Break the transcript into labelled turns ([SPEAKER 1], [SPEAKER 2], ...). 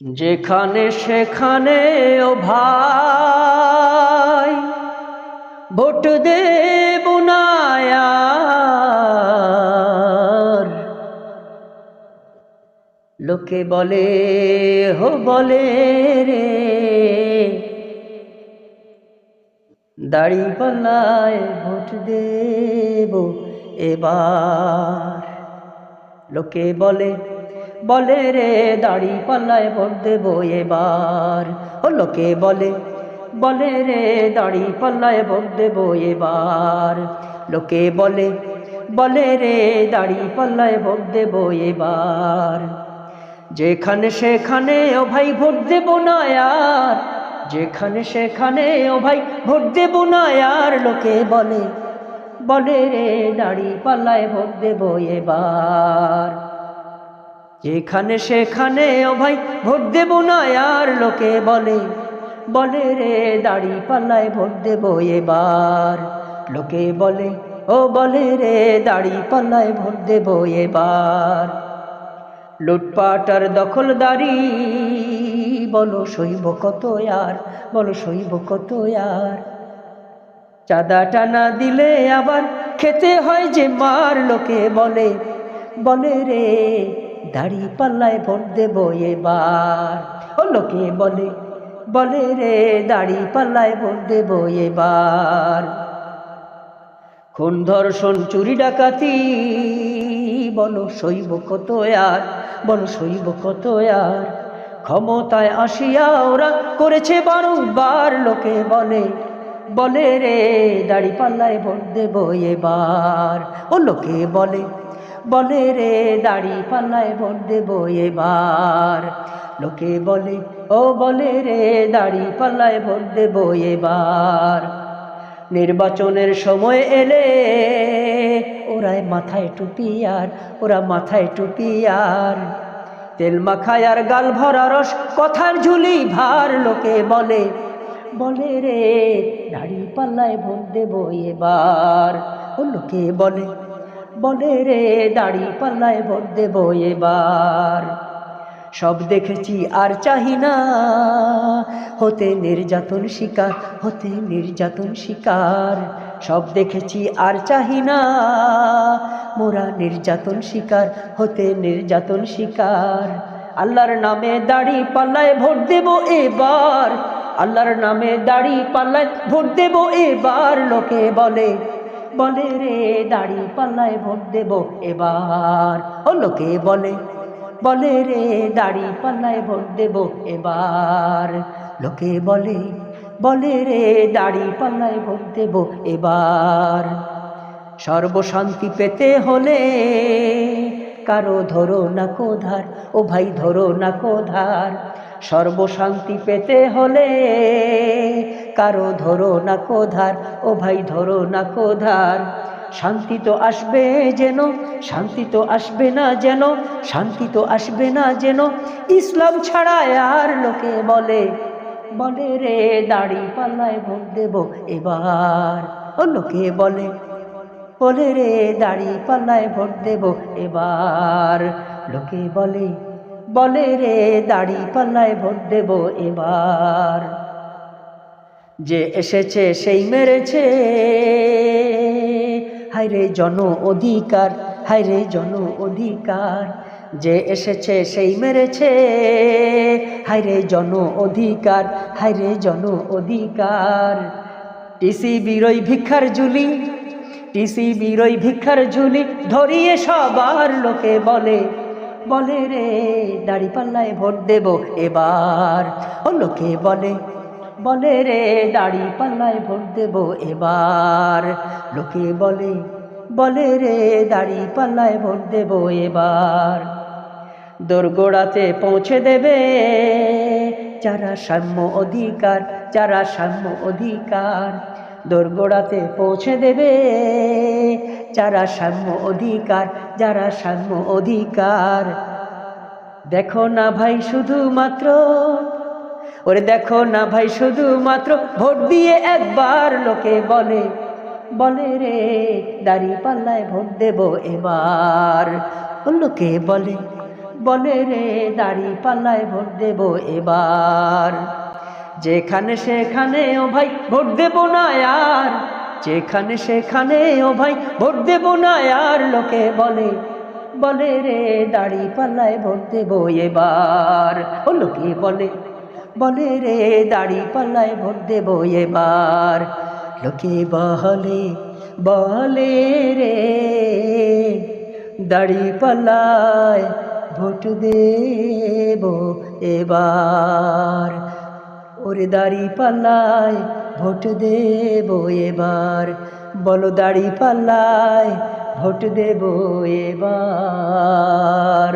[SPEAKER 1] যেখানে সেখানে ও ভাই, ভোট দেব না লোকে বলে, হো বলে রে দাড়ি পাল্লায় ভোট দেব এবার। লোকে বলে বলে রে দাড়ি পাল্লায় ভোট দেব এবার। ও লোকে বলে বলে রে দাড়ি পাল্লায় ভোট দেব এবার। লোকে বলে বলে রে দাড়ি পাল্লায় ভোট দেব এবার। যেখানে সেখানে ও ভাই ভোট দেব না আর। যেখানে সেখানে ও ভাই ভোট দেব না আর। লোকে বলে বলে রে দাড়ি পাল্লায় ভোট দেব এবার। যেখানে সেখানে, ও ভাই, ভোট দেব না, আর লোকে বলে। বলে রে দাড়ি পাল্লায় ভোট দেব এবার। লোকে বলে, ও বলে রে দাড়ি পাল্লায় ভোট দেব এবার। লুটপাট আর দখলদারি, বলো সইব কত আর, বলো সইব কত আর। চাঁদা টানা দিলে আবার খেতে হয় যে মার, লোকে বলে বলে রে দাড়ি পাল্লায় ভোট দেব এবার। ও লোকে বলে বলে রে, দাড়ি পাল্লায় ভোট দেব এবার। খুন ধর্ষণ, চুরি ডাকাতি, বলো সইব কত আর, বলো সইব কত আর। ক্ষমতায় আসিয়া ওরা করেছে বারংবার, লোকে বলে বলে রে, দাড়ি পাল্লায় ভোট দেব এবার। ও লোকে বলে বলে রে, দাড়ি পাল্লায় ভোট দেব এবার। লোকে বলে, ও বলে রে, দাড়ি পাল্লায় ভোট দেব এবার। নির্বাচনের সময় এলে ওরাই মাথায় টুপি আর ওরা মাথায় টুপি আর তেল মাখায় আর গাল ভরা রস, কথার ঝুলি ভার। লোকে বলে বলে রে, দাড়ি পাল্লায় ভোট দেব এবার। ও লোকে বলে বলে রে, দাড়ি পাল্লায় ভোট দেব এবার। সব দেখেছি আর চাহি না। হতে নির্যাতন শিকার, হতে নির্যাতন শিকার। সব দেখেছি আর চাহি না। মোরা নির্যাতন শিকার, হতে নির্যাতন শিকার। আল্লাহর নামে দাড়ি পাল্লায় ভোট দেব এবার। আল্লাহর নামে দাড়ি পাল্লায় ভোট দেব এবার। লোকে বলে বলে রে, দাড়ি পাল্লায় ভোট দেব এবার। ও লোকে বলে বলে রে, দাড়ি পাল্লায় ভোট দেব এবার। লোকে বলে বলে রে, দাড়ি পাল্লায় ভোট দেব এবার। সর্বশান্তি পেতে হলে কারও ধরো না কোধার, ও ভাই ধরো না কোধার। সর্বশান্তি পেতে হলে কারও ধরো না কোধার, ও ভাই ধরো না কোধার। শান্তি তো আসবে যেন, শান্তি তো আসবে না যেন, শান্তি তো আসবে না যেন। ইসলাম ছাড়া আর লোকে বলে বলে রে দাড়ি পাল্লায় ভোট দেব এবার। ও লোকে বলে বলে রে দাড়ি পাল্লায় ভোট দেব এবার। লোকে বলে বলে রে দাড়ি পাল্লায় ভোট দেব এবার। যে এসেছে সেই মেরেছে। হায়রে জন অধিকার হায়রে জন অধিকার। যে এসেছে সেই মেরেছে। হায়রে জন অধিকার হায়রে জন অধিকার। টিসি বিরই ভিক্ষার ঝুলি টিসি বিরই ভিক্ষার ঝুলি ধরিয়ে সবার লোকে বলে বলে রে দাড়ি পাল্লায় ভোট দেব এবার। ও লোকে বলে বলে রে দাড়ি পাল্লায় ভোট দেব এবার। লোকে বলে বলে রে দাড়ি পাল্লায় ভোট দেব এবার। দোরগোড়াতে পৌঁছে দেবে যারা সাম্য অধিকার, যারা সাম্য অধিকার। দোরগোড়াতে পৌঁছে দেবে। যারা সাম্য অধিকার, যারা সাম্য অধিকার। দেখো না ভাই, শুধুমাত্র ওরে দেখো না ভাই, শুধুমাত্র ভোট দিয়ে একবার লোকে বলে বলে রে, দাড়ি পাল্লায় ভোট দেব এবার। লোকে বলে বলে রে, দাড়ি পাল্লায় ভোট দেব এবার। যেখানে সেখানে, ও ভাই, ভোট দেব না আর। যেখানে সেখানে, ও ভাই, ভোট দেব না আর। লোকে বলে বলে রে দাড়ি পাল্লায় ভোট দেব এবার। ও লোকে বলে বলে রে দাড়ি পাল্লায় ভোট দেব এবার। লোকে বলে বলে রে দাড়ি পাল্লায় ভোট দেব এবার। ওরে দাড়ি পাল্লায় ভোট দেব এবার। বলো দাড়ি পাল্লায় ভোট দেব এবার।